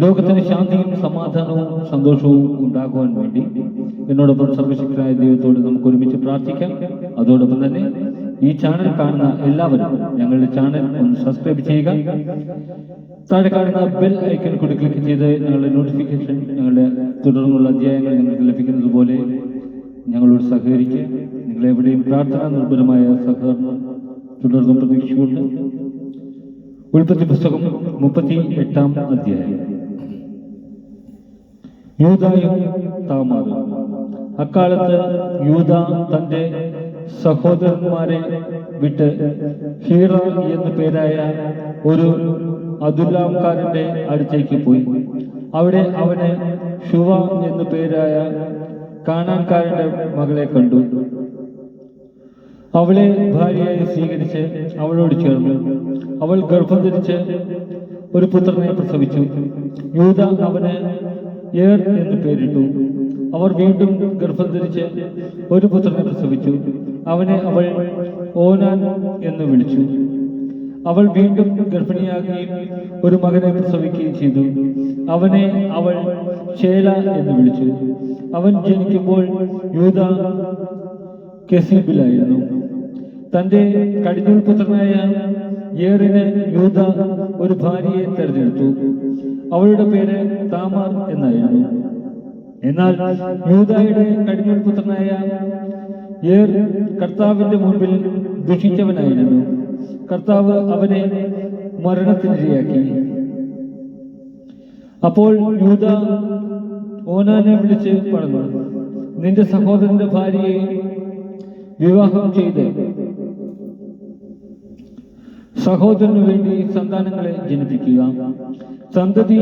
ലോകത്തിന് ശാന്തിയും സമാധാനവും സന്തോഷവും ഉണ്ടാകുവാൻ വേണ്ടി എന്നോടൊപ്പം സർവശക്തനായ ദൈവത്തോട് നമുക്ക് ഒരുമിച്ച് പ്രാർത്ഥിക്കാം. അതോടൊപ്പം തന്നെ ഈ ചാനൽ കാണുന്ന എല്ലാവരും ഞങ്ങളുടെ ചാനൽ ഒന്ന് സബ്സ്ക്രൈബ് ചെയ്യുക. താഴെ കാണുന്ന ബെൽ ഐക്കൺ കൂടി ക്ലിക്ക് ചെയ്ത് ഞങ്ങളുടെ നോട്ടിഫിക്കേഷൻ ഞങ്ങളുടെ തുടർന്നുള്ള അധ്യായങ്ങൾ നിങ്ങൾക്ക് ലഭിക്കുന്നത് പോലെ ഞങ്ങളോട് സഹകരിക്കുക നിങ്ങളെവിടെയും പ്രാർത്ഥന നിർഭരമായ സഹകരണം തുടർന്നും പ്രതീക്ഷിച്ചുകൊണ്ട് ഉൽപ്പത്തി പുസ്തകം മുപ്പത്തി എട്ടാം അധ്യായം. യൂതായും താമാറും അക്കാലത്ത് യൂത തന്റെ സഹോദരന്മാരെ വിട്ട് ഹീറ എന്നു പേരായ ഒരു അതുലാംകാരന്റെ അടുത്തേക്ക് പോയി. അവിടെ അവന് ഷുവ എന്നു പേരായ കാനാൻകാരന്റെ മകളെ കണ്ടു. അവളെ ഭാര്യയായി സ്വീകരിച്ച് അവളോട് ചേർന്നു. അവൾ ഗർഭം ധരിച്ച് ഒരു പുത്രനെ പ്രസവിച്ചു. യൂത അവന് ഏർ എന്ന് പേരിട്ടു. അവർ വീണ്ടും ഗർഭം ധരിച്ച് ഒരു പുത്രനെ പ്രസവിച്ചു. അവനെ അവൾ ഓനാൻ എന്ന് വിളിച്ചു. അവൾ വീണ്ടും ഗർഭിണിയാകുകയും ഒരു മകനെ പ്രസവിക്കുകയും ചെയ്തു. അവനെ അവൾ ഷേല എന്ന് വിളിച്ചു. അവൻ ജനിക്കുമ്പോൾ യൂത കെസീബിലായിരുന്നു. തന്റെ കടിഞ്ഞൂൽ പുത്രനായ ഏറിന് യൂത ഒരു ഭാര്യയെ തെരഞ്ഞെടുത്തു. അവളുടെ പേര് താമാർ എന്നായിരുന്നു. എന്നാൽ യൂതായുടെ കടിഞ്ഞൂൽ പുത്രനായ ഏർ കർത്താവിന്റെ മുമ്പിൽ ദുഷിച്ചവനായിരുന്നു. കർത്താവ് അവനെ മരണത്തിനിരയാക്കി. അപ്പോൾ യൂത ഓനാനെ വിളിച്ച് പറഞ്ഞു നിന്റെ സഹോദരന്റെ ഭാര്യയെ വിവാഹം ചെയ്ത്. സഹോദരന് വേണ്ടി സന്താനങ്ങളെ ജനിപ്പിക്കുക. സന്തതി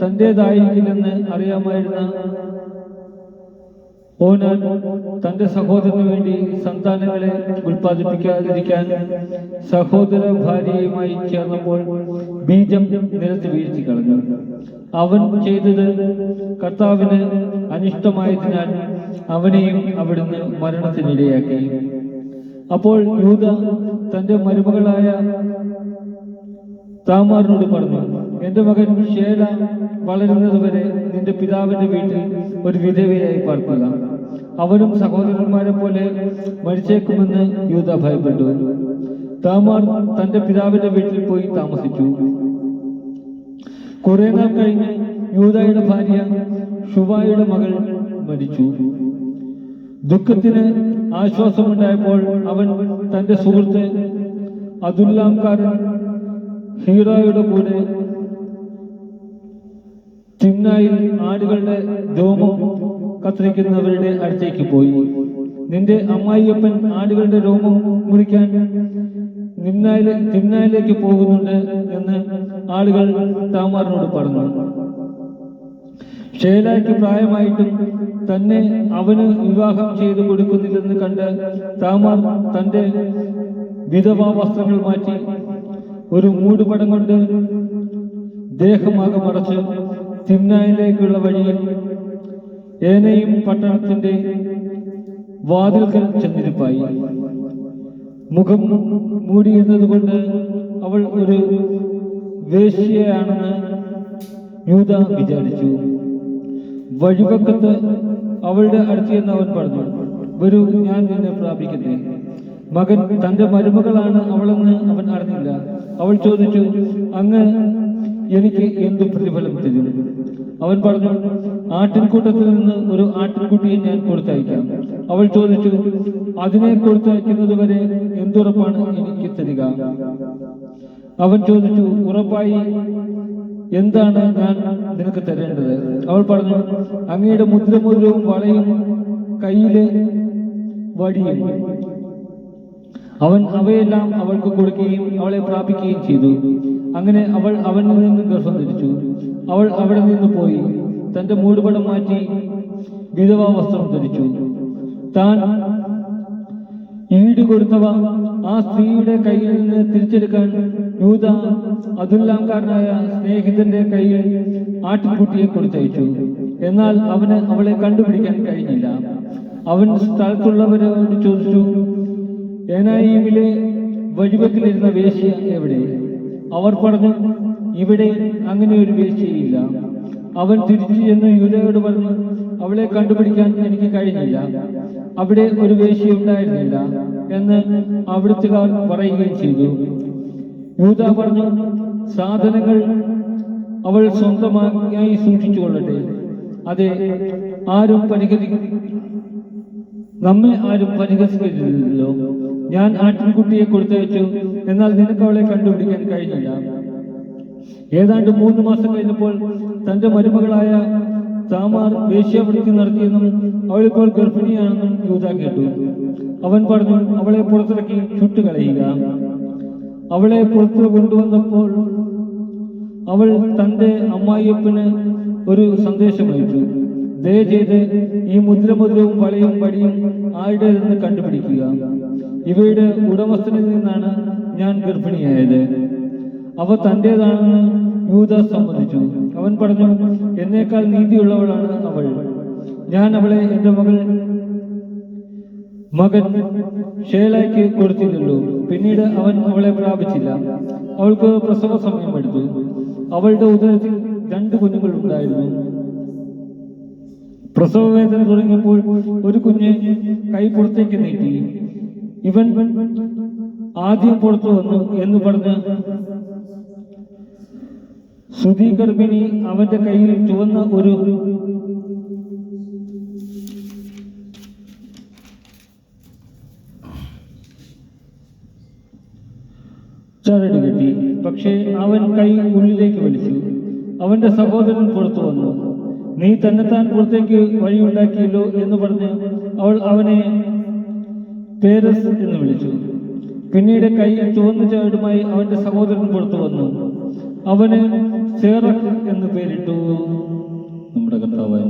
തന്റേതായിരിക്കില്ലെന്ന് അറിയാമായിരുന്ന ഓനാൻ തന്റെ സഹോദരന് വേണ്ടി സന്താനങ്ങളെ ഉൽപ്പാദിപ്പിക്കാതിരിക്കാൻ സഹോദര ഭാര്യയുമായി ചേർന്നപ്പോൾ ബീജം നിലത്ത് വീഴ്ത്തി കളഞ്ഞു. അവൻ ചെയ്തത് കർത്താവിന് അനിഷ്ടമായതിനാൽ അവനെയും അവിടുന്ന് മരണത്തിനിടയാക്കി. അപ്പോൾ യൂത തന്റെ മരുമകളായ താമാറിനോട് പറഞ്ഞു എന്റെ മകൻ ഷേല വളരുന്നത് വരെ നിന്റെ പിതാവിന്റെ വീട്ടിൽ ഒരു വിധവയായി പാർക്കുക. അവരും സഹോദരന്മാരെ പോലെ മരിച്ചേക്കുമെന്ന് യൂത ഭയപ്പെട്ടു. താമാർ തന്റെ പിതാവിന്റെ വീട്ടിൽ പോയി താമസിച്ചു. കുറെ നാൾ കഴിഞ്ഞ് യൂതയുടെ ഭാര്യ ഷുബായുടെ മകൾ മരിച്ചു. ദുഃഖത്തിന് ആശ്വാസമുണ്ടായപ്പോൾ അവൻ തന്റെ സുഹൃത്ത് അതുല്ലാംകാരൻ ഹീറോയുടെ കൂടെ തിന്നായിൽ ആടുകളുടെ രോമം കത്തിരിക്കുന്നവരുടെ അടുത്തേക്ക് പോയി. നിന്റെ അമ്മായിയപ്പൻ ആടുകളുടെ രോമം മുറിക്കാൻ നിന്നായിലെ തിന്നായിലേക്ക് പോകുന്നുണ്ട് എന്ന് ആളുകൾ താമാറിനോട് പറഞ്ഞു. ഷേലായ്ക്ക് പ്രായമായിട്ടും തന്നെ അവന് വിവാഹം ചെയ്തു കൊടുക്കുന്നില്ലെന്ന് കണ്ട് താമാർ തന്റെ വിധവാ വസ്ത്രങ്ങൾ മാറ്റി ഒരു മൂടുപടം കൊണ്ട് ദേഹമാകെ മറച്ച് തിമ്നായിലേക്കുള്ള വഴിയിൽ ഏനയും പട്ടണത്തിന്റെ വാതിൽക്കൽ ചെന്നിരിപ്പായി. മുഖം മൂടിയിരുന്നത് അവൾ ഒരു വേശ്യയാണെന്ന് യൂത വിചാരിച്ചു. വഴിവക്കത്ത് അവളുടെ അടുത്തെന്ന് അവൻ പറഞ്ഞു വരൂ ഞാൻ നിന്നെ പ്രാപിക്കുന്നേ മകൻ തന്റെ മരുമകളാണ് അവളെന്ന് അവൻ അറിഞ്ഞില്ല. അവൾ ചോദിച്ചു അങ്ങ് എനിക്ക് എന്ത് പ്രതിഫലം തരും? അവൻ പറഞ്ഞു ആട്ടിൻകൂട്ടത്തിൽ നിന്ന് ഒരു ആട്ടിൻകുട്ടിയെ ഞാൻ കൊടുത്തയക്കാം. അവൾ ചോദിച്ചു അതിനെ കൊടുത്തയക്കുന്നത് വരെ എന്തുറപ്പാണ് എനിക്ക് തരിക? അവൻ ചോദിച്ചു ഉറപ്പായി എന്താണ് ഞാൻ നിനക്ക് തരേണ്ടത്? അവൾ പറഞ്ഞു അങ്ങയുടെ മുദ്രമുദ്രവും വളയും കയ്യിലെ വടിയും. അവൻ അവയെല്ലാം അവൾക്ക് കൊടുക്കുകയും അവളെ പ്രാപിക്കുകയും ചെയ്തു. അങ്ങനെ അവൾ അവനിൽ നിന്ന് ഗർഭം ധരിച്ചു. അവൾ അവിടെ നിന്ന് പോയി തന്റെ മൂടുപടം മാറ്റി വിധവാ വസ്ത്രം ധരിച്ചു. താൻ ഈട് കൊടുത്തവ ആ സ്ത്രീയുടെ കയ്യിൽ നിന്ന് തിരിച്ചെടുക്കാൻ യൂത അതുല്ലാംകാരനായ സ്നേഹിതന്റെ കയ്യിൽ ആട്ടിൻകുട്ടിയെ കൊടുത്തയച്ചു. എന്നാൽ അവന് അവളെ കണ്ടുപിടിക്കാൻ കഴിഞ്ഞില്ല. അവൻ സ്ഥലത്തുള്ളവരോട് ചോദിച്ചു ഏനായിമിലെ വഴിവെക്കിലിരുന്ന വേശ്യ എവിടെ? അവർ പറഞ്ഞു ഇവിടെ അങ്ങനെ ഒരു വേശ്യയില്ല. അവൻ തിരിച്ചു ചെന്ന് യൂതയോട് പറഞ്ഞു അവളെ കണ്ടുപിടിക്കാൻ എനിക്ക് കഴിഞ്ഞില്ല. അവിടെ ഒരു വേശ്യ ഉണ്ടായിരുന്നില്ല എന്ന് അവിടുത്തുകാർ പറയുകയും ചെയ്തു. യൂത പറഞ്ഞു സാധനങ്ങൾ അവൾ സ്വന്തമായി സൂക്ഷിച്ചുകൊള്ളട്ടെ. അതെ ആരും പരിഹരി നമ്മെ ആരും പരിഹസിക്കരുതല്ലോ ഞാൻ ആട്ടിൻകുട്ടിയെ കൊടുത്തയച്ചു എന്നാൽ നിനക്ക് അവളെ കണ്ടുപിടിക്കാൻ കഴിഞ്ഞില്ല. ഏതാണ്ട് മൂന്ന് മാസം കഴിഞ്ഞപ്പോൾ തന്റെ മരുമകളായ താമാർ വേശ്യാവൃത്തി നടത്തിയെന്നും അവളിപ്പോൾ ഗർഭിണിയാണെന്നും യൂത കേട്ടു. അവൻ പറഞ്ഞു അവളെ പുറത്തിറക്കി ചുട്ടുകളയുക. അവളെ പുറത്തു കൊണ്ടുവന്നപ്പോൾ അവൾ തന്റെ അമ്മായിയപ്പന് ഒരു സന്ദേശം അയച്ചു. ദയചെയ്ത് ഈ മുദ്രമുദ്രവും വളയും വടിയും നിന്ന് കണ്ടുപിടിക്കുക. ഇവയുടെ ഉടമസ്ഥനിൽ നിന്നാണ് ഞാൻ ഗർഭിണിയായത്. അവ തന്റേതാണെന്ന് യൂത സമ്മതിച്ചു. അവൻ പറഞ്ഞു എന്നേക്കാൾ നീതിയുള്ളവളാണ് അവൾ. ഞാൻ അവളെ എന്റെ മകൾ മകൻ ഷേലാക്കി കൊടുത്തില്ലല്ലോ പിന്നീട് അവൻ അവളെ പ്രാപിച്ചില്ല. അവൾക്ക് പ്രസവ സമയമെടുത്തു അവളുടെ ഉദരത്തിൽ രണ്ട് കുഞ്ഞുങ്ങൾ ഉണ്ടായിരുന്നു. പ്രസവ വേദന തുടങ്ങിയപ്പോൾ ഒരു കുഞ്ഞ് കൈ പുറത്തേക്ക് നീട്ടി. ഇവൻ ആദ്യം പുറത്തു വന്നു എന്ന് പറഞ്ഞ് സുധി ഗർഭിണി അവന്റെ കയ്യിൽ ചുവന്ന ഒരു ചരട് കെട്ടി. പക്ഷേ അവൻ കൈ ഉള്ളിലേക്ക് വലിച്ചു. അവന്റെ സഹോദരൻ പുറത്തു വന്നു. നീ തന്നെത്താൻ പുറത്തേക്ക് വഴിയുണ്ടാക്കിയല്ലോ എന്ന് പറഞ്ഞ് അവൾ അവനെ പേരസ് എന്ന് വിളിച്ചു. പിന്നീട് കൈ ചുവന്ന ചേടുമായി അവന്റെ സഹോദരൻ പുറത്തു വന്നു. അവന് സേറ എന്ന് പേരിട്ടു. നമ്മുടെ കർത്താവായ